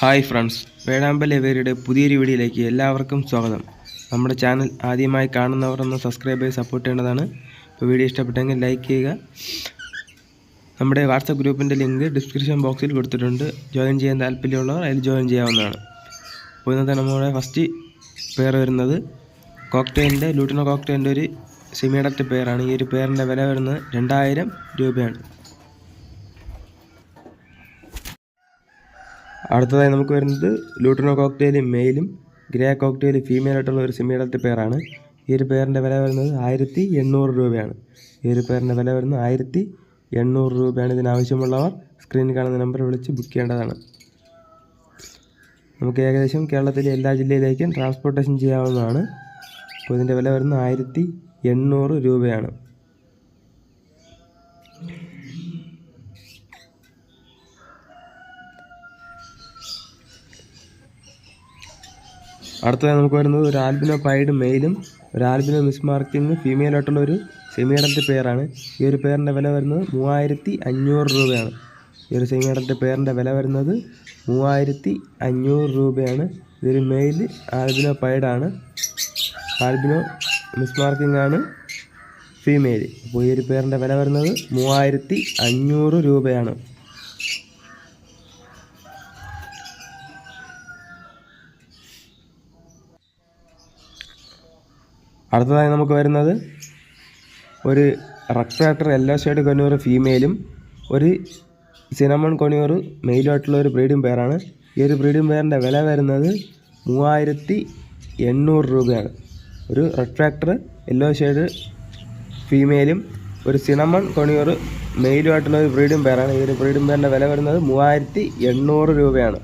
Hi friends വേഴാമ്പൽ എവേരിയുടെ പുതിയൊരു വീഡിയോയിലേക്ക് എല്ലാവർക്കും സ്വാഗതം. നമ്മുടെ ചാനൽ ആദ്യമായി കാണുന്നവർ ഒന്ന് സബ്സ്ക്രൈബ് ചെയ്ത് സപ്പോർട്ട് ചെയ്യേണ്ടതാണ്. ഇപ്പോൾ വീഡിയോ ഇഷ്ടപ്പെട്ടെങ്കിൽ ലൈക്ക് ചെയ്യുക. നമ്മുടെ വാട്സപ്പ് ഗ്രൂപ്പിന്റെ ലിങ്ക് ഡിസ്ക്രിപ്ഷൻ ബോക്സിൽ കൊടുത്തിട്ടുണ്ട്. ജോയിൻ ചെയ്യാൻ താല്പര്യമുള്ളവർ അതിൽ ജോയിൻ ചെയ്യാവുന്നതാണ്. അപ്പോൾ ഇന്നത്തെ നമ്മുടെ ഫസ്റ്റ് പേർ വരുന്നത് കോക്ടെയിലിന്റെ ലൂട്ടിനോ കോക്ടെയിലിന്റെ ഒരു സെമിയഡക്റ്റ് പേരാണ് ഈ ഒരു പേരിന്റെ വില വരുന്നത് രണ്ടായിരം രൂപയാണ്. അടുത്തതായി നമുക്ക് വരുന്നത് ലൂട്ടിനോ കോക്ടെയിൽ മെയിലും ഗ്രേ കോക്ടെയിൽ ഫീമെയിൽ ആയിട്ടുള്ള ഒരു സെമി പേരാണ് ഈ ഒരു പേരിന്റെ വില വരുന്നത് ആയിരത്തി എണ്ണൂറ് രൂപയാണ്. ഈ ഒരു പേരിന്റെ വില വരുന്നത് ആയിരത്തി എണ്ണൂറ് രൂപയാണ്. ഇതിനാവശ്യമുള്ളവർ സ്ക്രീനിൽ കാണുന്ന നമ്പർ വിളിച്ച് ബുക്ക് ചെയ്യേണ്ടതാണ്. നമുക്ക് ഏകദേശം കേരളത്തിലെ എല്ലാ ജില്ലയിലേക്കും ട്രാൻസ്പോർട്ടേഷൻ ചെയ്യാവുന്നതാണ്. അപ്പോൾ ഇതിന്റെ വില വരുന്നത് ആയിരത്തി എണ്ണൂറ് രൂപയാണ്. അടുത്തതായി നമുക്ക് വരുന്നത് ഒരു ആൽബിനോ പൈഡ് മെയിലും ഒരു ആൽബിനോ മിസ് മാർക്കിങ് ഫീമെയിലായിട്ടുള്ള ഒരു സെമി അഡൽട്ട് പെയറാണ് ഈ ഒരു പെയറിന്റെ വില വരുന്നത് മൂവായിരത്തി അഞ്ഞൂറ് രൂപയാണ്. ഈ ഒരു സെമി അഡൽട്ട് പെയറിന്റെ വില വരുന്നത് മൂവായിരത്തി അഞ്ഞൂറ് രൂപയാണ്. ഇതൊരു മെയിൽ ആൽബിനോ പൈഡാണ് ആൽബിനോ മിസ് മാർക്കിംഗ് ആണ് ഫീമെയിൽ. അപ്പോൾ ഈ ഒരു പേരിന്റെ വില വരുന്നത് മൂവായിരത്തി അഞ്ഞൂറ് രൂപയാണ്. അടുത്തതായി നമുക്ക് വരുന്നത് ഒരു റക്ടാക്ടർ യെല്ലോ ഷെയ്ഡ് കൊനിയൂർ ഫീമെയിലും ഒരു സിനമൺ കൊനിയൂർ മെയിലുമായിട്ടുള്ള ഒരു ബ്രീഡിംഗ് പെയറാണ് ഈ ഒരു ബ്രീഡിംഗ് പെയറിന്റെ വില വരുന്നത് മൂവായിരത്തി എണ്ണൂറ് രൂപയാണ്. ഒരു റെട്രാക്ടർ യെല്ലോ ഷെയ്ഡ് ഫീമെയിലും ഒരു സിനമൺ കൊണിയൂർ മെയിലുമായിട്ടുള്ള ഒരു ബ്രീഡിംഗ് പെയറാണ് ഈ ഒരു ബ്രീഡിംഗ് പെയറിന്റെ വില വരുന്നത് മൂവായിരത്തി എണ്ണൂറ് രൂപയാണ്.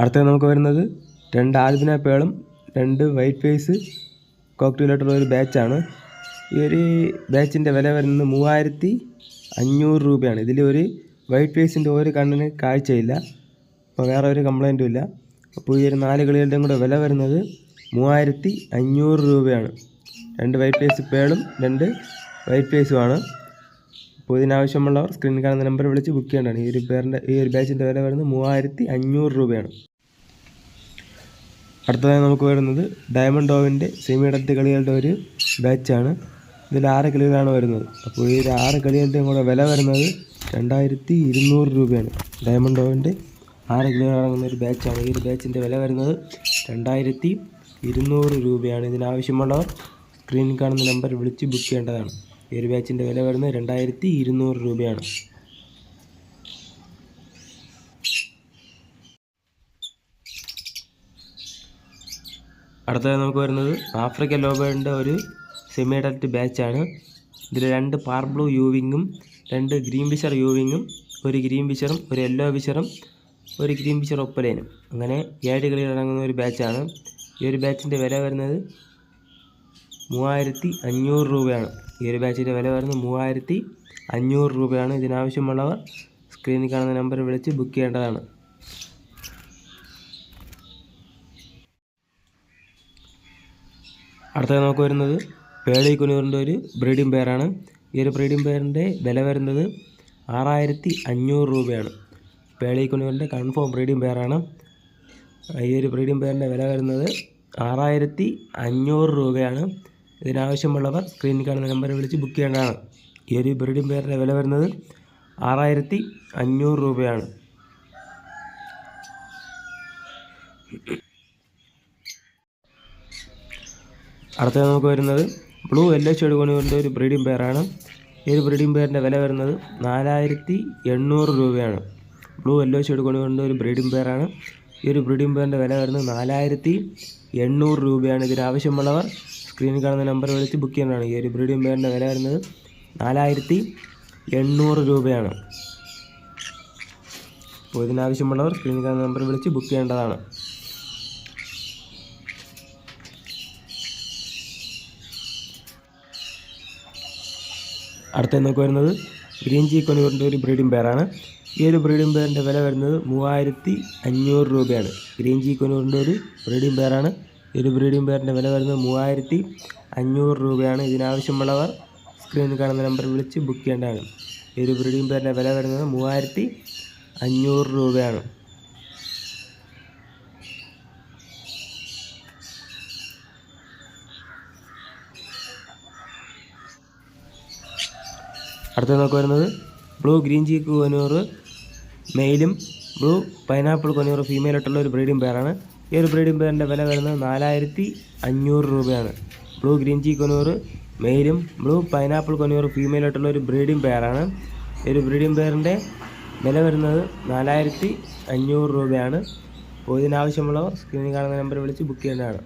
അടുത്തത് നമുക്ക് വരുന്നത് രണ്ട് ആൽബിന പേളും രണ്ട് വൈറ്റ് ഫേസ് കോക്ടെയിലായിട്ടുള്ള ഒരു ബാച്ചാണ്. ഈ ഒരു ബാച്ചിന്റെ വില വരുന്നത് മൂവായിരത്തി അഞ്ഞൂറ് രൂപയാണ്. ഇതിൽ ഒരു വൈറ്റ് ഫേസിന്റെ ഒരു കണ്ണിന് കാഴ്ചയില്ല. അപ്പോൾ വേറെ ഒരു കംപ്ലൈന്റും ഇല്ല. അപ്പോൾ ഈ ഒരു നാല് കളികളുടെയും കൂടെ വില വരുന്നത് മൂവായിരത്തി അഞ്ഞൂറ് രൂപയാണ്. രണ്ട് വൈറ്റ് ഫേസ് പേളും രണ്ട് വൈറ്റ് ഫേസുമാണ്. അപ്പോൾ ഇതിനാവശ്യമുള്ളവർ സ്ക്രീനിൽ കാണുന്ന നമ്പർ വിളിച്ച് ബുക്ക് ചെയ്യേണ്ടതാണ്. ഈ ഒരു പേരിന്റെ ഈ ഒരു ബാച്ചിന്റെ വില വരുന്നത് മൂവായിരത്തി അഞ്ഞൂറ് രൂപയാണ്. അടുത്തതായി നമുക്ക് വരുന്നത് ഡയമണ്ട് ഡോവിന്റെ സെമി അഡൽട്ട് കളികളുടെ ഒരു ബാച്ചാണ് ഇതിൽ ആറ് കളികളാണ് വരുന്നത്. അപ്പോൾ ഈ ആറ് കളികളുടെയും കൂടെ വില വരുന്നത് രണ്ടായിരത്തി ഇരുന്നൂറ് രൂപയാണ്. ഡയമണ്ട് ഡോവിന്റെ ആറ് കിലോ അടങ്ങുന്ന ഒരു ബാച്ചാണ് ഈ ഒരു ബാച്ചിന്റെ വില വരുന്നത് രണ്ടായിരത്തി ഇരുന്നൂറ് രൂപയാണ്. ഇതിനാവശ്യമുള്ളവർ സ്ക്രീനിൽ കാണുന്ന നമ്പർ വിളിച്ച് ബുക്ക് ചെയ്യേണ്ടതാണ്. ഈ ഒരു ബാച്ചിന്റെ വില വരുന്നത് രണ്ടായിരത്തി ഇരുന്നൂറ് രൂപയാണ്. അടുത്തത് നമുക്ക് വരുന്നത് ആഫ്രിക്കൻ ലോബേഡിന്റെ ഒരു സെമി അഡൽട്ട് ബാച്ചാണ് ഇതിൽ രണ്ട് പാർ ബ്ലൂ യൂവിങ്ങും രണ്ട് ഗ്രീൻ ബിഷർ യൂവിങ്ങും ഒരു ഗ്രീൻ ബിഷറും ഒരു യെല്ലോ ബിഷറും ഒരു ഗ്രീൻ ബിഷർ ഒപ്പലേനും അങ്ങനെ ഏഴ് കളിയിൽ അടങ്ങുന്ന ഒരു ബാച്ചാണ് ഈ ഒരു ബാച്ചിന്റെ വില വരുന്നത് മൂവായിരത്തി അഞ്ഞൂറ് രൂപയാണ്. ഈ ഒരു ബാച്ചിന്റെ വില വരുന്നത് മൂവായിരത്തി അഞ്ഞൂറ് രൂപയാണ്. ഇതിനാവശ്യമുള്ളവർ സ്ക്രീനിൽ കാണുന്ന നമ്പർ വിളിച്ച് ബുക്ക് ചെയ്യേണ്ടതാണ്. അടുത്തത് നമുക്ക് വരുന്നത് പേളി കുനൂറിന്റെ ഒരു ബ്രീഡിംഗ് പെയറാണ്. ഈ ഒരു ബ്രീഡിംഗ് പെയറിന്റെ വില വരുന്നത് ആറായിരത്തി അഞ്ഞൂറ് രൂപയാണ്. പേളി കുനൂറിന്റെ കൺഫേം ബ്രീഡിംഗ് പെയറാണ്. ഈ ഒരു ബ്രീഡിംഗ് പെയറിന്റെ വില വരുന്നത് ആറായിരത്തി അഞ്ഞൂറ് രൂപയാണ്. ഇതിനാവശ്യമുള്ളവർ സ്ക്രീനിൽ കാണുന്ന നമ്പർ വിളിച്ച് ബുക്ക് ചെയ്യേണ്ടതാണ്. ഈ ഒരു ബ്രീഡിംഗ് പെയറിന്റെ വില വരുന്നത് ആറായിരത്തി അഞ്ഞൂറ് രൂപയാണ്. അടുത്തത് നമുക്ക് വരുന്നത് ബ്ലൂ എല്ലോ ഷെയ്ഡ് കൊണ്ടുവരുന്ന ഒരു ബ്രീഡിംഗ് പെയറാണ് ഈ ഒരു ബ്രീഡിംഗ് പെയറിന്റെ വില വരുന്നത് നാലായിരത്തി എണ്ണൂറ് രൂപയാണ്. ബ്ലൂ എല്ലോ ഷെയ്ഡ് കൊണ്ടുവരുന്ന ഒരു ബ്രീഡിംഗ് പെയറാണ് ഈ ഒരു ബ്രീഡിംഗ് പെയറിന്റെ വില വരുന്നത് നാലായിരത്തി എണ്ണൂറ് രൂപയാണ്. ഇതിനാവശ്യമുള്ളവർ സ്ക്രീനിൽ കാണുന്ന നമ്പർ വിളിച്ച് ബുക്ക് ചെയ്യുന്നതാണ്. ഈ ഒരു ബ്രീഡിംഗ് പെയറിന്റെ വില വരുന്നത് നാലായിരത്തി എണ്ണൂറ് രൂപയാണ്. അപ്പോൾ ഇതിനാവശ്യമുള്ളവർ സ്ക്രീനിൽ കാണുന്ന നമ്പർ വിളിച്ച് ബുക്ക് ചെയ്യേണ്ടതാണ്. അടുത്ത നമുക്ക് വരുന്നത് ഗ്രീൻ ചീ കൊണിയൂറിന്റെ ഒരു ബ്രീഡിംഗ് പെയറാണ് ഈ ഒരു ബ്രീഡിംഗ് പെയറിന്റെ വില വരുന്നത് മൂവായിരത്തി അഞ്ഞൂറ് രൂപയാണ്. ഗ്രീൻ ചീ കൊണിയൂറിന്റെ ഒരു ബ്രീഡിംഗ് പെയറാണ് ഈ ഒരു ബ്രീഡിംഗ് പെയറിന്റെ വില വരുന്നത് മൂവായിരത്തി അഞ്ഞൂറ് രൂപയാണ്. ഇതിനാവശ്യമുള്ളവർ സ്ക്രീനിൽ കാണുന്ന നമ്പർ വിളിച്ച് ബുക്ക് ചെയ്യേണ്ടതാണ്. ഈ ഒരു ബ്രീഡിംഗ് പെയറിന്റെ വില വരുന്നത് മൂവായിരത്തി അഞ്ഞൂറ് രൂപയാണ്. അടുത്ത നമുക്ക് വരുന്നത് ബ്ലൂ ഗ്രീൻ ചീക്ക് കൊനൂറ് മെയിലും ബ്ലൂ പൈനാപ്പിൾ കൊനൂറ് ഫീമെയിലായിട്ടുള്ള ഒരു ബ്രീഡിംഗ് പെയറാണ്. ഈ ഒരു ബ്രീഡിംഗ് പെയറിന്റെ വില വരുന്നത് നാലായിരത്തി അഞ്ഞൂറ് രൂപയാണ്. ബ്ലൂ ഗ്രീൻ ചീക്ക് കൊനൂറ് മെയിലും ബ്ലൂ പൈനാപ്പിൾ കൊനൂറ് ഫീമെയിലായിട്ടുള്ള ഒരു ബ്രീഡിംഗ് പെയറാണ്. ഈ ഒരു ബ്രീഡിംഗ് പെയറിന്റെ വില വരുന്നത് നാലായിരത്തി അഞ്ഞൂറ് രൂപയാണ്. അപ്പോൾ ഇതിനാവശ്യമുള്ളവർ സ്ക്രീനിൽ കാണുന്ന നമ്പർ വിളിച്ച് ബുക്ക് ചെയ്യേണ്ടതാണ്.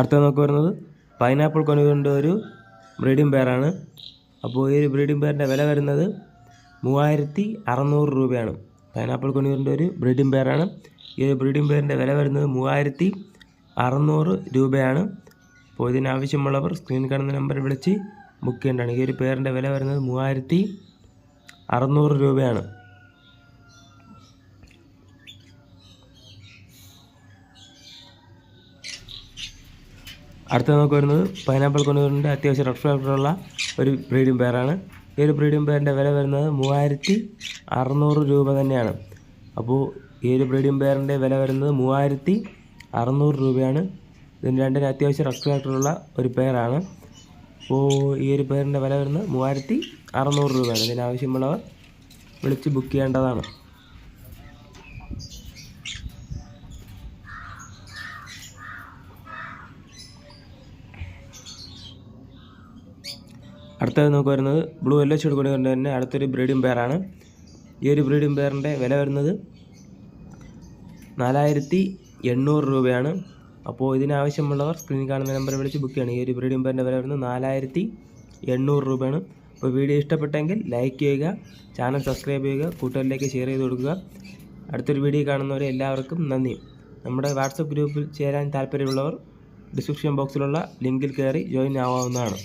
അടുത്ത നമുക്ക് വരുന്നത് പൈനാപ്പിൾ കൊനുകൊണ്ട് ഒരു ബ്രീഡിംഗ് പെയറാണ് അപ്പോൾ ഈ ഒരു ബ്രീഡിംഗ് പെയറിന്റെ വില വരുന്നത് മൂവായിരത്തി അറുന്നൂറ് രൂപയാണ്. പൈനാപ്പിൾ കൊനുകൊണ്ട് ഒരു ബ്രീഡിംഗ് പെയറാണ് ഈ ഒരു ബ്രീഡിംഗ് പെയറിന്റെ വില വരുന്നത് മൂവായിരത്തി അറുന്നൂറ് രൂപയാണ്. അപ്പോൾ ഇതിനാവശ്യമുള്ളവർ സ്ക്രീൻ കാണുന്ന നമ്പർ വിളിച്ച് ബുക്ക് ചെയ്യേണ്ടതാണ്. ഈ ഒരു പെയറിന്റെ വില വരുന്നത് മൂവായിരത്തി അറുന്നൂറ് രൂപയാണ്. അടുത്ത നമുക്ക് വരുന്നത് പൈനാപ്പിൾ കൊണ്ടുവരുന്നതിന്റെ അത്യാവശ്യം റെഡ് ഫ്ലേവറുള്ള ഒരു ബ്രീഡിംഗ് പെയറാണ്. ഈ ഒരു ബ്രീഡിംഗ് പെയറിന്റെ വില വരുന്നത് മൂവായിരത്തി അറുന്നൂറ് രൂപ തന്നെയാണ്. അപ്പോൾ ഈ ഒരു ബ്രീഡിംഗ് പെയറിന്റെ വില വരുന്നത് മൂവായിരത്തി അറുന്നൂറ് രൂപയാണ്. ഇതിന് രണ്ടിന് അത്യാവശ്യം റെഡ് ഫ്ലേവറുള്ള ഒരു പെയറാണ്. അപ്പോൾ ഈ ഒരു പെയറിന്റെ വില വരുന്നത് മൂവായിരത്തി അറുന്നൂറ് രൂപയാണ്. ഇതിനാവശ്യമുള്ളവർ വിളിച്ച് ബുക്ക് ചെയ്യേണ്ടതാണ്. അടുത്തത് നമുക്ക് വരുന്നത് ബ്ലൂ എല്ലോ ഷെയ്ഡ് കൊണ്ട് തന്നെ അടുത്തൊരു ബ്രീഡിംഗ് പെയറാണ് ഈ ഒരു ബ്രീഡിംഗ് പെയറിന്റെ വില വരുന്നത് നാലായിരത്തി എണ്ണൂറ് രൂപയാണ്. അപ്പോൾ ഇതിനാവശ്യമുള്ളവർ സ്ക്രീനിൽ കാണുന്ന നമ്പർ വിളിച്ച് ബുക്ക് ചെയ്യണം. ഈ ഒരു ബ്രീഡിംഗ് പെയറിന്റെ വില വരുന്നത് നാലായിരത്തി എണ്ണൂറ് രൂപയാണ്. അപ്പോൾ വീഡിയോ ഇഷ്ടപ്പെട്ടെങ്കിൽ ലൈക്ക് ചെയ്യുക ചാനൽ സബ്സ്ക്രൈബ് ചെയ്യുക കൂട്ടുകാരിലേക്ക് ഷെയർ ചെയ്ത് കൊടുക്കുക. അടുത്തൊരു വീഡിയോ കാണുന്നവരെ എല്ലാവർക്കും നന്ദി. നമ്മുടെ വാട്സപ്പ് ഗ്രൂപ്പിൽ ചേരാൻ താല്പര്യമുള്ളവർ ഡിസ്ക്രിപ്ഷൻ ബോക്സിലുള്ള ലിങ്കിൽ കയറി ജോയിൻ ആവാവുന്നതാണ്.